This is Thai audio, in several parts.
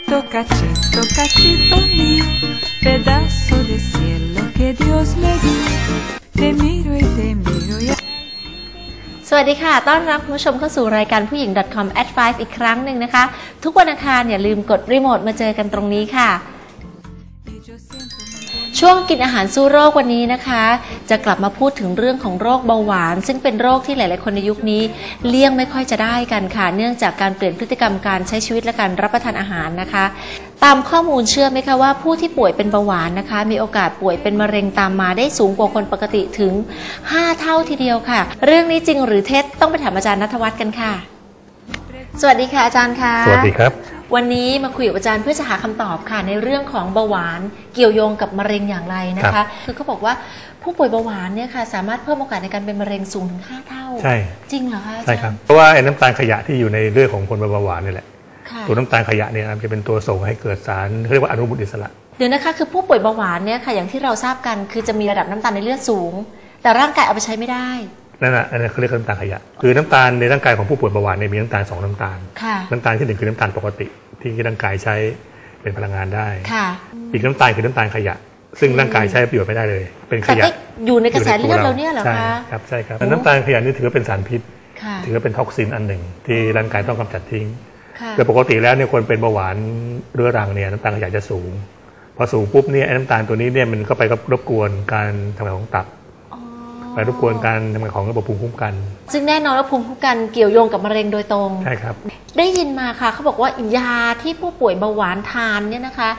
cachito, cachito, cachito mío, pedazo de cielo que Dios me dio. Te miro y te miro y สวัสดีค่ะ ต้อนรับคุณผู้ชมเข้าสู่รายการผู้หญิง .com at 5อีกครั้งหนึ่งนะคะ ทุกวันอังคารอย่าลืมกดรีโมทมาเจอกันตรงนี้ค่ะ ช่วงกินอาหารสู้โรควันนี้นะคะ จะกลับมาพูดถึงเรื่องของโรคเบาหวาน ซึ่งเป็นโรคที่หลาย ๆ คนในยุคนี้เลี่ยงไม่ค่อยจะได้กันค่ะ เนื่องจากการเปลี่ยนพฤติกรรมการใช้ชีวิตและการรับประทานอาหารนะคะ ตามข้อมูลเชื่อไหมคะว่าผู้ที่ป่วยเป็นเบาหวานนะคะ มีโอกาสป่วยเป็นมะเร็งตามมาได้สูงกว่าคนปกติถึง 5 เท่าทีเดียวค่ะ เรื่องนี้จริงหรือเท็จต้องไปถามอาจารย์นัทวัฒน์กันค่ะ สวัสดีค่ะอาจารย์ค่ะสวัสดีครับ วันนี้มาคุยกับอาจารย์เพื่อจะหาคำตอบค่ะ ในเรื่องของเบาหวานเกี่ยวโยงกับมะเร็งอย่างไรนะครัคะบคือเขาบอกว่าผู้ป่วยเบาหวานเนี่ยค่ะสามารถเพิ่มโอกาสในการเป็นมะเร็งสูงถึง5เท่า ใช่ จริงเหรอคะอาจาใช่ย์ครับ เพราะว่าไอ้น้ำตาลขยะที่อยู่ในเลือดของคนเป็นเบาหวานนี่แหละค่ะตัวน้ำตาลขยะเนี่ยมันจะเป็นตัวส่งให้เกิดสารเขาเรียกว่าอนุมูลอิสระ เดี๋ยวนะคะคือผู้ป่วยเบาหวานเนี่ยค่ะอย่างที่เราทราบกันคือจะมีระดับน้ำตาลในเลือดสูง แต่ร่างกายเอาไปใช้ไม่ได้ นั่นแหละอันนั้นเขาเรียกว่าน้ำตาลขยะ คือน้ำตาลในร่างกายของผู้ป่วยเบาหวานเนี่ยมีน้ำตาลสองน้ำตาลค่ะน้ำตาลที่หนึ่งคือน้ำตาลปกติที่ร่างกายใช้เป็นพลังงานได้ค่ะอีกน้ำตาลคือน้ำตาลขยะ ซึ่งร่างกายใช้ประโยชน์ไม่ได้เลย เป็นขแต่ยะก็อยู่ในกระแสเลือดเราเนี่ยเหรอใช่คะครับใช่ครับโอ้น้ำตาลขยะนี่ถือว่าเป็นสารพิษค่ะถือว่าเป็นท็อกซินอันหนึ่ง ที่ร่างกายต้องกำจัดทิ้งค่ะโดยปกติแล้วเนี่ยคนเป็นเบาหวานเรื้อรังเนี่ยน้ำตาลขยะจะสูง พอสูงปุ๊บเนี่ยไอ้น้ำตาลตัวนี้เนี่ยมันก็ไปรบกวนการทำงานของตับอ๋อ ไปรบกวนการทำงานของระบบภูมิคุ้มกัน ซึ่งแน่นอนว่าภูมิคุ้มกันเกี่ยวโยงกับมะเร็งโดยตรง ใช่ครับ ได้ยินมาค่ะเขาบอกว่ายาที่ผู้ป่วยเบาหวานทานเนี่ยนะคะ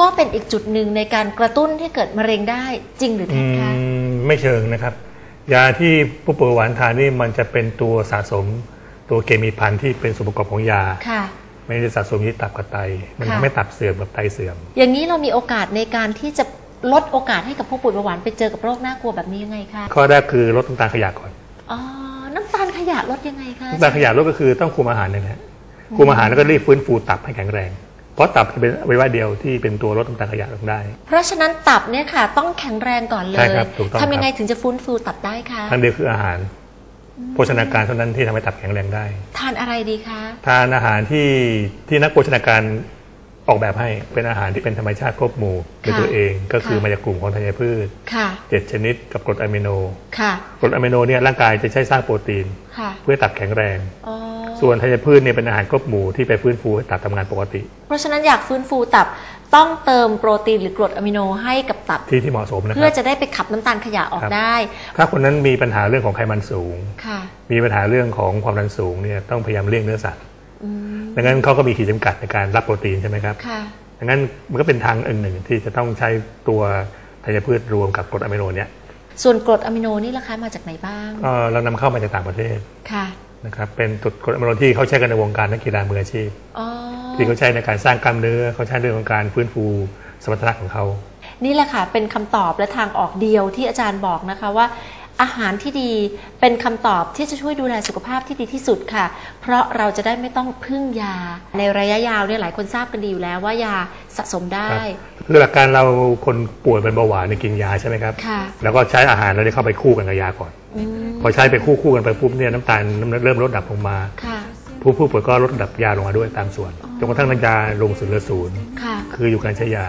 ก็เป็นอีกจุดหนึ่งในการกระตุ้นให้เกิดมะเร็งได้จริงหรืออืเท็จคะมไม่เชิงนะครับ ยาที่ผู้ป่วยเบาหวานทานนี่มันจะเป็นตัวสะสมตัวเคมีพันธุ์ที่เป็นส่วนประกอบของยาค่ะไม่ได้สะสมที่ตับกับไต มันค่ะทำให้ตับเสื่อมกับไตเสื่อม อย่างนี้เรามีโอกาสในการที่จะ ลดโอกาสให้กับผู้ป่วยเบาหวานไปเจอกับโรคน่ากลัวแบบนี้ยังไงคะข้อแรกคือลดน้ำตาลขยะก่อนอ๋อน้ำตาลขยะลดยังไงคะน้ำตาลขยะลดก็คือต้องคุมอาหารนี่แหละคุมอาหารแล้วก็รีบฟื้นฟูตับให้แข็งแรง เพราะตับจะเป็นอวัยวะเดียวที่เป็นตัวลดน้ำตาลขยะลงได้ เพราะฉะนั้นตับเนี่ยค่ะ ต้องแข็งแรงก่อนเลใช่ยครับถูกต้องทำยังไงครับถึงจะฟื้นฟูตับได้คะทางเดียวคืออาหาร โภชนาการเท่านั้นที่ทำให้ตับแข็งแรงได้ ทานอะไรดีคะ ทานอาหารที่ที่นักโภชนาการ ออกแบบให้เป็นอาหารที่เป็นธรรมชาติครบหมู่เป็นตัวเองก็คือมาจากกลุ่มของธัญพืชค่ะเจ็ดชนิดกับกรดอะมิโนค่ะกรดอะมิโนเนี่ยร่างกายจะใช้สร้างโปรตีนค่ะเพื่อให้ตับแข็งแรงอ๋อส่วนธัญพืชเนี่ยเป็นอาหารครบหมู่ที่ไปฟื้นฟูให้ตับทำงานปกติ เพราะฉะนั้นอยากฟื้นฟูตับต้องเติมโปรตีนหรือกรดอะมิโนให้กับตับที่ที่เหมาะสมนะคเพื่อรับจะได้ไปขับน้ำตาลขยะออกครับได้ ถ้าคนนั้นมีปัญหาเรื่องของไขมันสูงค่ะมีปัญหาเรื่องของความดันสูงเนี่ยต้องพยายามเลี่ยงเนื้อสัตว์อืม ดังนั้นเขาก็มีขีดจำกัดในการรับโปรตีนใช่ไหมครับค่ะดังนั้นมันก็เป็นทางอันหนึ่งที่จะต้องใช้ตัวธัญพืชรวมกับกรดอะมิโนเนี่ยส่วนกรดอะมิโนนี่ราคามาจากไหนบ้างก็เรานำเข้ามาจากต่างประเทศค่ะนะครับเป็นกรดอะมิโนที่เขาใช้กันในวงการนักกีฬามืออาชีพอ๋อที่เขาใช้ในการสร้างกล้ามเนื้อเขาใช้เรื่องของการฟื้นฟูสมรรถนะของเขานี่แหละค่ะเป็นคำตอบและทางออกเดียวที่อาจารย์บอกนะคะว่า อาหารที่ดีเป็นคำตอบที่จะช่วยดูแลสุขภาพที่ดีที่สุดค่ะ เพราะเราจะได้ไม่ต้องพึ่งยา ในระยะยาวเนี่ยหลายคนทราบกันดีอยู่แล้วว่ายาสะสมได้ คือหลักการเราคนป่วยเป็นเบาหวานเนี่ยกินยาใช่ไหมครับ ค่ะ แล้วก็ใช้อาหารเราได้เข้าไปคู่กันกับยาก่อนอืมพอใช้ไปคู่คู่กันไปปุ๊บเนี่ยน้ำตาลเริ่มลดดับลงมาค่ะผู้ผู้ป่วยก็ลดระดับยาลงมาด้วยตามส่วนจนกระทั่งน้ำยาลงสู่เหลือศูนย์ค่ะคืออยู่การใช้ยา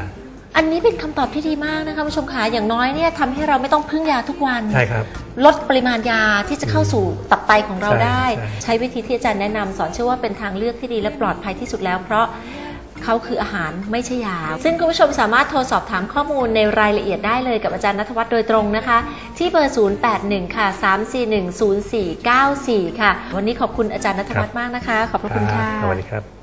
อันนี้เป็นคำตอบที่ดีมากนะคะผู้ชมขาอย่างน้อยเนี่ยทำให้เราไม่ต้องพึ่งยาทุกวันใช่ครับลดปริมาณยาที่จะเข้าสู่ตับไตของเราใช่ได้ใช่ใช้วิธีที่อาจารย์แนะนำสอนเชื่อว่าเป็นทางเลือกที่ดีและปลอดภัยที่สุดแล้ว เพราะเขาคืออาหารไม่ใช่ยา ซึ่งคุณผู้ชมสามารถโทรสอบถามข้อมูลในรายละเอียดได้เลยกับอาจารย์นัทวัฒน์โดยตรงนะคะ ที่เบอร์ 081 ค่ะ 341 0494 ค่ะ วันนี้ขอบคุณอาจารย์นัทวัฒน์มากนะคะ ขอบพระคุณค่ะ สวัสดีครับ